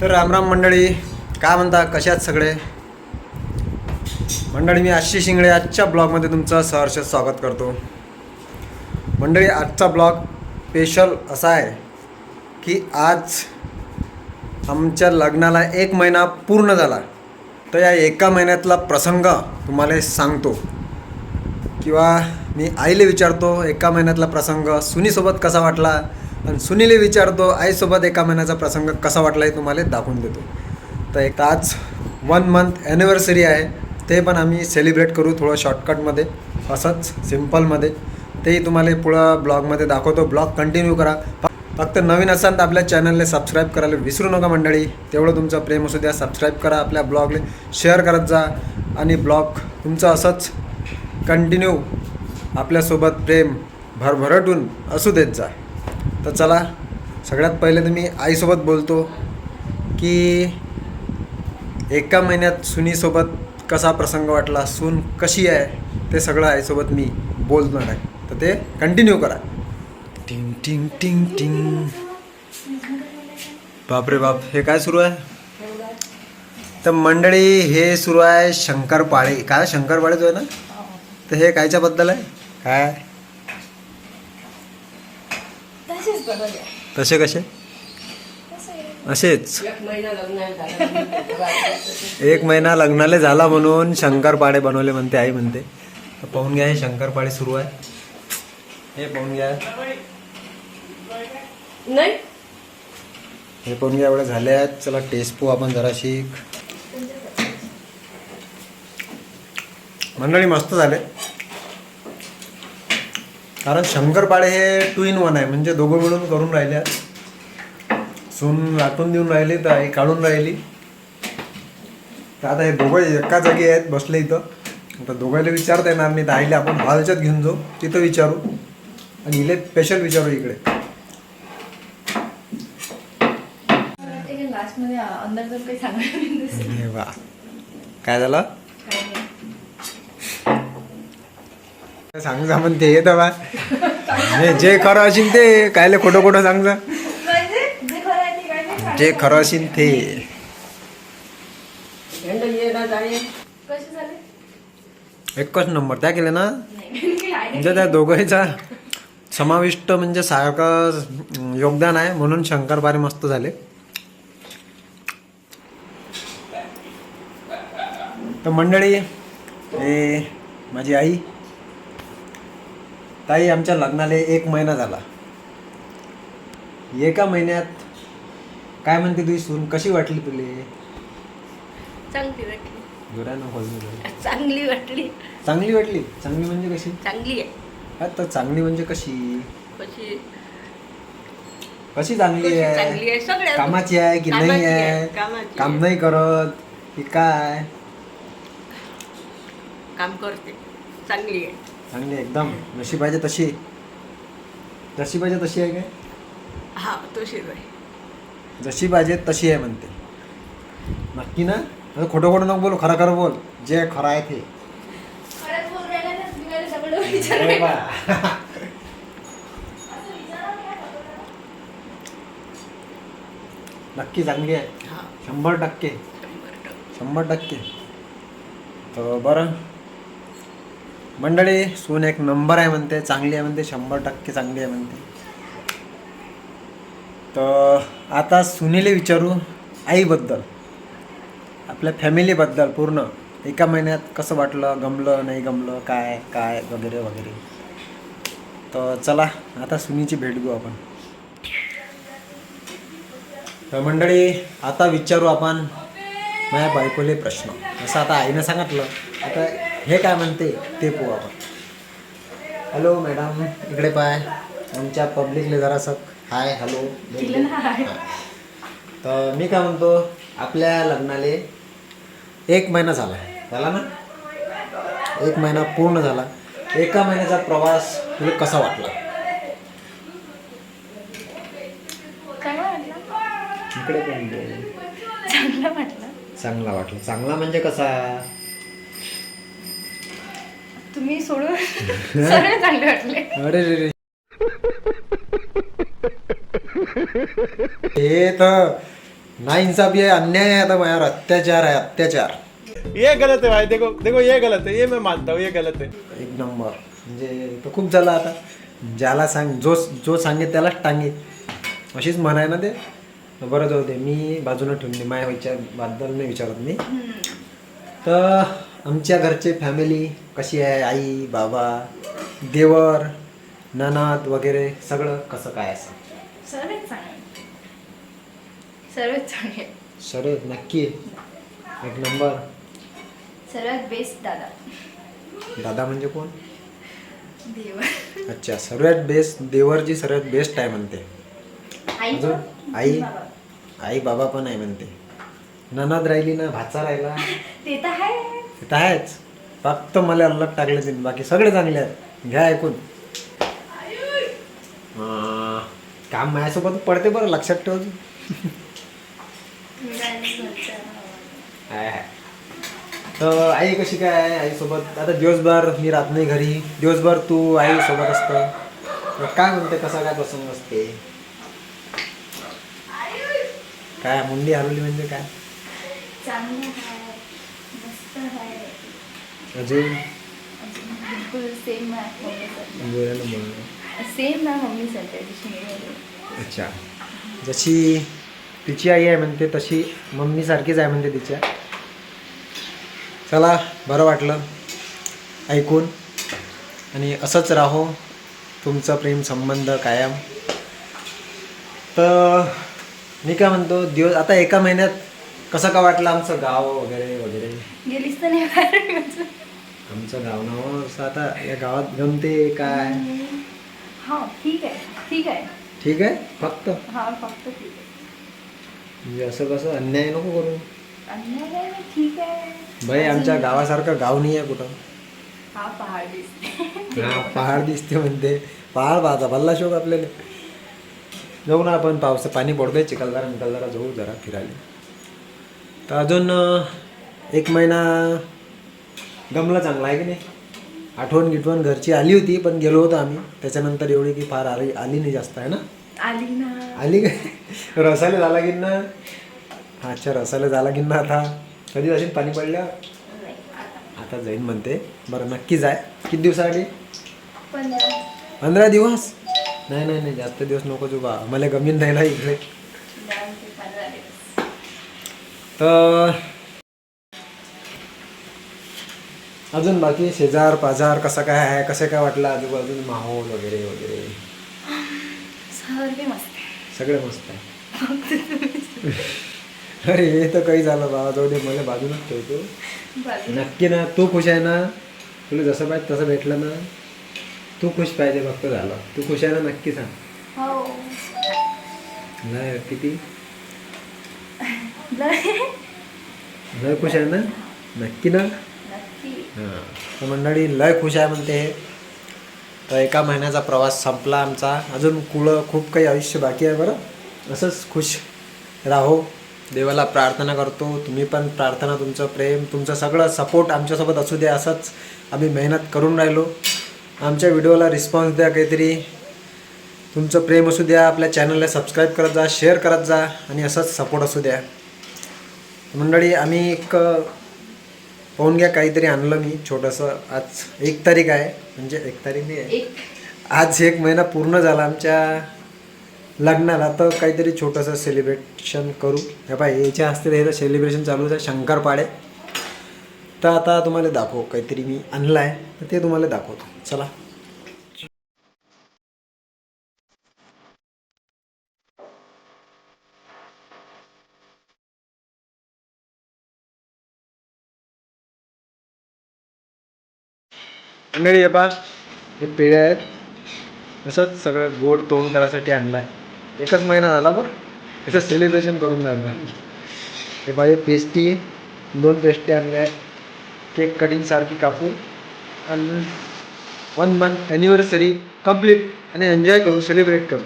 तर रामराम मंडळी काय म्हणता कशात सगळे? मंडळी मी आशिष शिंगडे आजच्या ब्लॉगमध्ये तुमचं सहर्ष स्वागत करतो. मंडळी आजचा ब्लॉग स्पेशल असा आहे की आज आमच्या लग्नाला एक महिना पूर्ण झाला. तर या एका महिन्यातला प्रसंग तुम्हाला सांगतो. किंवा मी आईला विचारतो एका महिन्यातला प्रसंग सुनीसोबत कसा वाटला? आणि सुनीले विचारतो आईसोबत एका महिन्याचा प्रसंग कसा वाटला हे तुम्हाला दाखवून देतो. तर एक आज वन मंथ ॲनिव्हर्सरी आहे. ते पण आम्ही सेलिब्रेट करू थोडं शॉर्टकटमध्ये असंच सिम्पलमध्ये तेही तुम्हाला पुढं ब्लॉगमध्ये दाखवतो. ब्लॉग कंटिन्यू करा. फक्त नवीन असाल तर आपल्या चॅनलला सबस्क्राईब करायला विसरू नका मंडळी. तेवढं तुमचं प्रेम असू द्या सबस्क्राईब करा आपल्या ब्लॉगला शेअर करत जा आणि ब्लॉग तुमचं असंच कंटिन्यू आपल्यासोबत प्रेम भरभरटून असू देत जा. तर चला सगळ्यात पहिले तर मी आईसोबत बोलतो की एका महिन्यात सुनीसोबत कसा प्रसंग वाटला सून कशी आहे ते सगळं आईसोबत मी बोलणार आहे. तर ते कंटिन्यू करा. टिंग टिंग टिंग टिंग. बापरे बाप हे काय सुरू आहे? तर मंडळी हे सुरू आहे शंकरपाळे. काय शंकरपाळे जो आहे ना? तर हे कायच्या बद्दल आहे? काय? तसे कसे? असेच. एक महिना एक लग्नाला झाला म्हणून शंकरपाळे बनवले म्हणते आई म्हणते. तर पाहून घ्या हे शंकरपाळे सुरू आहे. हे पाहून घ्या. नाही. हे पण एवढे झाले आहेत. चला टेस्ट पाहू आपण जरा शिक मंडळी मस्त झाले. कारण शंकरपाळे हे टू इन वन आहे. म्हणजे दोघं मिळून करून राहिले. सून लाटून देऊन राहिली तर आई काढून राहिली. तर आता हे दोघं एका जागी आहेत बसले इथं. आता दोघांना विचारता येणार नाही. तर आईला आपण हॉलच्यात घेऊन जाऊ. तिथं विचारू. आणि इले स्पेशल विचारू इकडे. काही सांगायला वा. काय झालं? सांग जा पण ते येतं बा. जे खरं असेल ते कायले खोटं खोटं सांग जा. म्हणजे जे खरं असेल ते. कसे झाले? एकच नंबर त्या केले ना? म्हणजे त्या दोघांचा समाविष्ट म्हणजे सारखं योगदान आहे म्हणून शंकरपारे मस्त झाले. तर मंडळी हे माझी आई ताई आमच्या लग्नाला एक महिना झाला. एका महिन्यात काय म्हणते तुझी सून? कशी वाटली तुले? चांगली वाटली. जोरानं बोल ना जरा. चांगली वाटली. चांगली वाटली? चांगली म्हणजे कशी? चांगली आहे. हा तर चांगली म्हणजे कशी? कशी? कशी चांगली कशी आहे? चांगली आहे? सगळ्या कामाची आहे की नाही कामाची आहे, आहे? कामाची काम आहे. नाही करत की काय? काम करते. चांगली आहे. चांगली आहे, एकदम. जशी पाहिजे तशी. जशी पाहिजे तशी आहे काय? हा तशीच आहे. जशी पाहिजे तशी आहे म्हणते. नक्की ना? असं खोटं खोटं नको बोल खरं खरं बोल. जे खरं आहे ते. खरंच बोल राहिला ना तुम्ही मला सगळं विचार अरे वा. नक्की चांगली आहे. हा. शंभर टक्के. शंभर टक्के. शंभर टक्के. तर बरं. मंडळी सून एक नंबर आहे म्हणते चांगली आहे म्हणते शंभर टक्के चांगली आहे म्हणते. तर आता सुनीले विचारू आईबद्दल. आपल्या फॅमिलीबद्दल पूर्ण. एका महिन्यात कसं वाटलं गमलं नाही गमलं काय काय वगैरे वगैरे. तर चला आता सुनीची भेट घेऊ आपण. तर मंडळी आता विचारू आपण माझ्या बायकोले प्रश्न. जसं आता आईनं सांगितलं आता हे काय म्हणते? ते पाहू आपण. हॅलो मॅडम इकडे पाय. आमच्या पब्लिकले जरासं हाय हॅलो तर मी काय म्हणतो आपल्या लग्नाले एक महिना झाला. झाला ना? एक महिना पूर्ण झाला. एका महिन्याचा प्रवास तुला कसा वाटला? इकडे चांगलं वाटलं. चांगला वाटला. चांगला म्हणजे कसा? तुम्ही सोडून सगळे चांगले वाटले. अरे रे रे. हे तर ना इंसाफी आहे अन्याय आहे आता माझ्यावर अत्याचार आहे अत्याचार. ये गलत है भाई देखो देखो ये गलत है ये मैं मानता हूँ ये गलत है एक नंबर. म्हणजे तो खूप झाला आता. ज्याला सांग जो जो सांगे त्यालाच टांगे. अशीच म्हणाय ना ते? बरं जाऊ दे मी बाजूला ठेवून दे माझ्या विचारबद्दल नाही विचारत मी. तर आमच्या घरचे फॅमिली कशी आहे? आई बाबा देवर ननाद वगैरे सगळं कसं काय असं? सर्वच चांगले. सर्वच चांगले. सर नक्की. एक नंबर. सर्वात बेस्ट दादा. दादा म्हणजे कोण? देव अच्छा सर्वात बेस्ट देवरची सर्वात बेस्ट आहे म्हणते. आई अजून? आई आई बाबा पण आहे म्हणते. ननद राहिली ना भाचा राहिला. ते तर आहे. ते तर आहेच. फक्त मला अलग टाकले तिने. बाकी सगळे चांगले आहेत. घ्या ऐकून. काम माझ्यासोबत पडते बरं लक्षात ठेव तू. तर आई कशी काय आहे आईसोबत? आता दिवसभर मी राहत नाही घरी. दिवसभर तू आई सोबत असतं. तर काय म्हणते कसा काय प्रसंग असते? काय मुंडी हरवली म्हणजे काय चांगलं आहे मस्त आहे अजून? बिलकुल सेम बोलायला. अच्छा. जशी तिची आई आहे म्हणते तशी मम्मीसारखीच आहे म्हणते तिच्या. चला बरं वाटलं ऐकून. आणि असंच राहो तुमचा प्रेम संबंध कायम. तर मी काय म्हणतो दिवस आता एका महिन्यात कसं का वाटलं आमचं गाव वगैरे वगैरे? गेलीस तर नाही. आमचं गाव नाव असं आता या गावात गमते काय? हा ठीक आहे ठीक आहे. ठीक आहे? फक्त? हा फक्त ठीक आहे. म्हणजे असं कसं अन्याय नको करू. अन्याय नाही, ठीक आहे. बाई आमच्या गावासारखं गाव नाही आहे कुठं. हा पहाड दिसते. हा पहाड दिसते म्हणते. पहाड पाहता भल्ला शोक आपल्याला. जाऊ ना आपण पावस पाणी पडतोय चिखलदारा मिखलदारा जाऊ जरा फिरायला. तर अजून अं, एक महिना गमला चांगला आहे की नाही? आठवण गिठवण घरची आली होती पण गेलो होतो आम्ही. त्याच्यानंतर एवढी की फार आली आली नाही जास्त आहे ना? आली ना. आली काय रसाले झाला की ना? अच्छा रसाले झाला की ना आता? कधी जाशील पाणी नाही, आता. जाईन म्हणते. बरं नक्की जाय किती दिवसासाठी? पंधरा. दिवस? नाही नाही नाही जास्त दिवस नको तू बा मला गमीन नाही ना इकडे तर अजून बाकी शेजार पाजार कसं काय आहे? कसं काय वाटलं आजूबाजून माहोल वगैरे वगैरे? सर्व मस्त आहे. सगळं मस्त आहे. अरे हे तर काही झालं बाबा जाऊ दे मला बाजूनच ठेवतो. नक्की ना तू खुश आहे ना? तुला जसं पाहिजे तसं भेटलं ना? तू खुश पाहिजे फक्त झालं. तू खुश आहे ना नक्की सांग. हो. नाही किती? लय खुश आहे ना? नक्की ना? तर मंडळी लय खुश आहे म्हणते हे. तर एका महिन्याचा प्रवास संपला आमचा. अजून कुळं खूप काही आयुष्य बाकी आहे बरं. असंच खुश राहो. देवाला प्रार्थना करतो. तुम्ही पण प्रार्थना तुमचं प्रेम तुमचं सगळं सपोर्ट आमच्यासोबत असू द्या. असंच आम्ही मेहनत करून राहिलो. आमच्या व्हिडिओला रिस्पॉन्स द्या काहीतरी. तुमचं प्रेम असू द्या. आपल्या चॅनलला सबस्क्राईब करत जा शेअर करत जा आणि असंच सपोर्ट असू द्या. मंडळी आम्ही एक पाहून घ्या काहीतरी आणलं मी. छोटंसं आज एक तारीख आहे. म्हणजे एक तारीख नाही आहे. एक. आज एक महिना पूर्ण झाला आमच्या लग्नाला. तर काहीतरी छोटंसं सेलिब्रेशन करू. हे पाय याच्या हस्ते हे सेलिब्रेशन चालू आहे. शंकरपाडे तर आता तुम्हाला दाखव. काहीतरी मी आणलं आहे तर ते तुम्हाला दाखवतो. चला. मंडळी हे पहा. हे पेढे आहेत. तसंच सगळं गोड तोंड करायसाठी आणलं आहे एकच महिना झाला बरं. त्याचं सेलिब्रेशन करून जाणार हे पाहिजे पेस्टी दोन पेस्टी आणल्या आहेत. केक कटिंगसारखी कापून. आणि वन मंथ ॲनिव्हर्सरी कंप्लीट आणि एन्जॉय करू सेलिब्रेट करू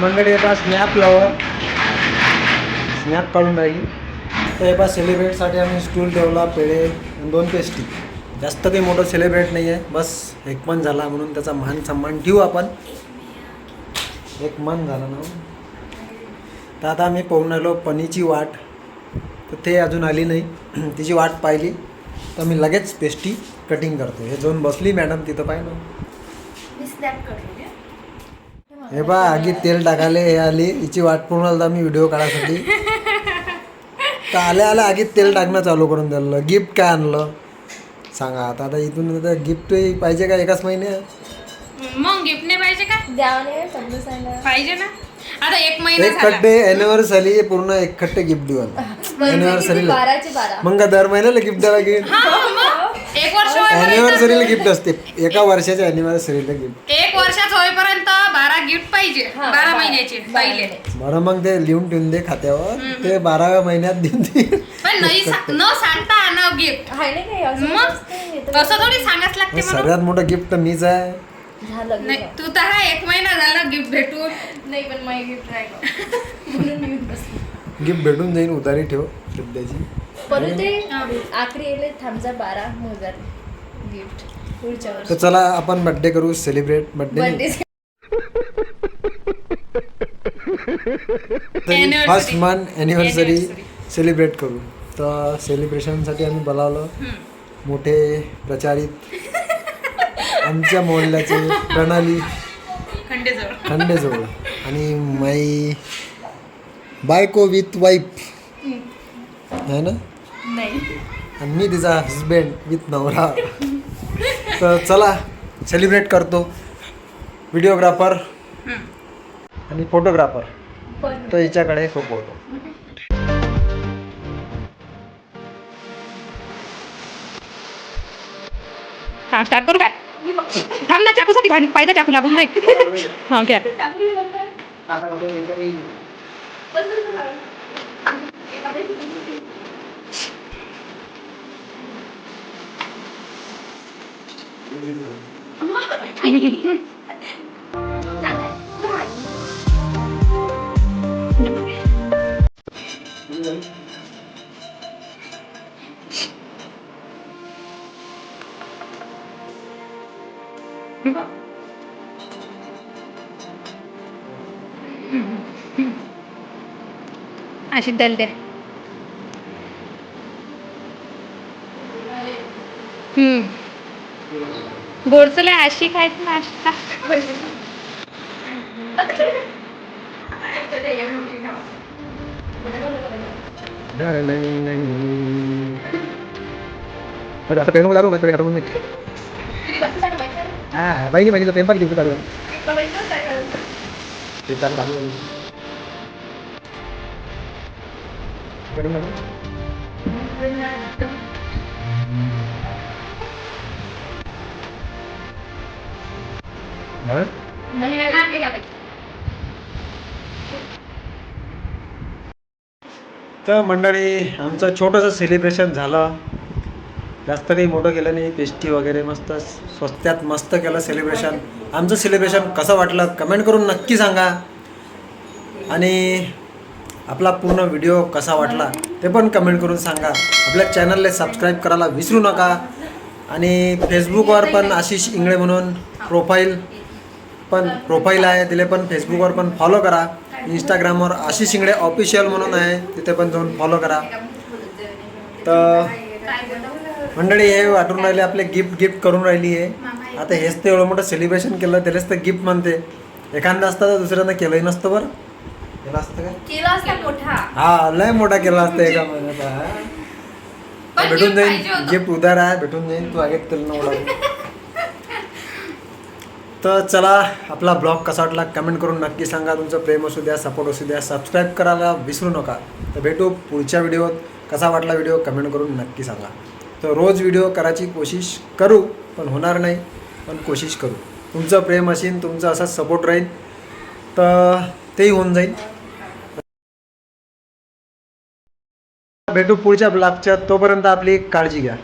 मंडळी येतात स्नॅप लावा. स्नॅप काढून राहील तर हे सेलिब्रेटसाठी आम्ही स्टूल ठेवला पेढे आणि दोन पेस्टी जास्त काही मोठं सेलिब्रेट नाही आहे बस एक मन झाला म्हणून त्याचा मान सन्मान ठेवू आपण. एक मन झालं ना. तर आता आम्ही पाहून आलो पनीची वाट. तर ते अजून आली नाही. तिची वाट पाहिली. तर मी लगेच पेस्टी कटिंग करतो हे जाऊन बसली मॅडम तिथं पाहिलं स्नॅप हे बा आगी तेल टाकायला हे आली. हिची वाट पूर्ण आलता मी व्हिडिओ काढायसाठी. तर आल्या आल्या आगीत तेल टाकणं चालू करून दिलं. गिफ्ट काय आणलं? सांगा आता. आता इथून आता गिफ्ट पाहिजे का एकाच महिन्यात मग गिफ्ट नाही पाहिजे का? समजून सांगा. पाहिजे ना. आता एक महिना एक झाला. खट्टे अॅनिव्हर्सरी पूर्ण एक खट्टे गिफ्ट देऊ अॅनिव्हर्सरीला बाराचे बारा. मग का दर महिन्याला गिफ्ट हा, मग एक वर्ष होईपर्यंत. अॅनिव्हर्सरीला गिफ्ट असते. एका वर्षाच्या अॅनिव्हर्सरीला गिफ्ट एक वर्षाचं होईपर्यंत बारा गिफ्ट पाहिजे. हा, बारा बारा- महिन्याचे बारा पहिले. महिन्याचे. बरं मग ते लिहून ठेवून दे खात्यावर. ते बाराव्या महिन्यात देऊन दे. पण नाही सा- न सांगता आणव गिफ्ट आहे ना काही असं मग तर असं थोडी सांगाच लागते म्हणून. सर्वात मोठं गिफ्ट तर मीच आहे. झालं नाही गेलं. तू तर हा एक महिना झाला गिफ्ट भेटून. नाही पण माझी गिफ्ट म्हणून मी बसली. गिफ्ट भेटून जाईन उधारी ठेव सध्याची परत ते आखरी येले थांबजा बारा हजार गिफ्ट पुढच्या तर चला आपण बर्थडे करू celebrate birthday birthday first month Anniversary. Celebrate करू. तर सेलिब्रेशनसाठी आम्ही बोलावलं. मोठे प्रचारित आमच्या मोहल्ल्याचे प्रणाली. खंडेजवळ. आणि माई बायको विथ वाईफ है ना? नाही. आणि मी तिचा हजबंड विथ नवरा. तर चला सेलिब्रेट करतो. व्हिडिओग्राफर आणि फोटोग्राफर तर हिच्याकडे हा स्टार्ट करू काय? थांब ना चाकूसाठी भांडी पाहिजे चाकू लागून नाही. हा घ्या. अशी दल द्या हम्म गोडचले अशी खायचं नाश्ता आता पेन लागू माहिती का म्हणून हा बहिणी बहिणीचं पेन पण गिफ्ट काढू ते चालू चालू तर मंडळी आमचं छोटंसं सेलिब्रेशन झालं. जास्त काही मोठं केलं नाही पेस्टी वगैरे मस्त स्वस्त्यात मस्त केलं सेलिब्रेशन आमचं सेलिब्रेशन कसं वाटलं कमेंट करून नक्की सांगा. आणि आपला पूर्ण व्हिडिओ कसा वाटला ते पण कमेंट करून सांगा. आपल्या चॅनलला सबस्क्राईब करायला विसरू नका. आणि फेसबुकवर पण आशिष इंगळे म्हणून प्रोफाईल पण प्रोफाईल आहे तिला पण फेसबुकवर पण फॉलो करा. इंस्टाग्रामवर आशिष इंगळे ऑफिशियल म्हणून आहे तिथे पण जाऊन फॉलो करा. तर मंडळी हे वाटून राहिले आपले गिफ्ट गिफ्ट करून राहिली आहे आता हेच ते एवढं मोठं सेलिब्रेशन केलं त्यालाच तर गिफ्ट म्हणते. एखादा असतं तर दुसऱ्यांदा केलंही नसतं बरं. केलं असतं काय केला असता मोठा. हा लय मोठा केला असता एका. महिन्याचा. पण भेटून जाईल. गिफ्ट उधार आहे भेटून जाईल तू आगे तुला नवडा तर चला आपला ब्लॉग कसा वाटला कमेंट करून नक्की सांगा. तुमचं प्रेम असू द्या सपोर्ट असू द्या सबस्क्राईब करायला विसरू नका. तर भेटू पुढच्या व्हिडिओत कसा वाटला व्हिडिओ कमेंट करून नक्की सांगा. तर रोज व्हिडिओ करायची कोशिश करू पण होणार नाही पण कोशिश करू. तुमचं प्रेम असेल तुमचं असा सपोर्ट राहील तर तेही होऊन जाईल. भेटू पुढच्या ब्लॉगच्या तोपर्यंत आपली काळजी घ्या.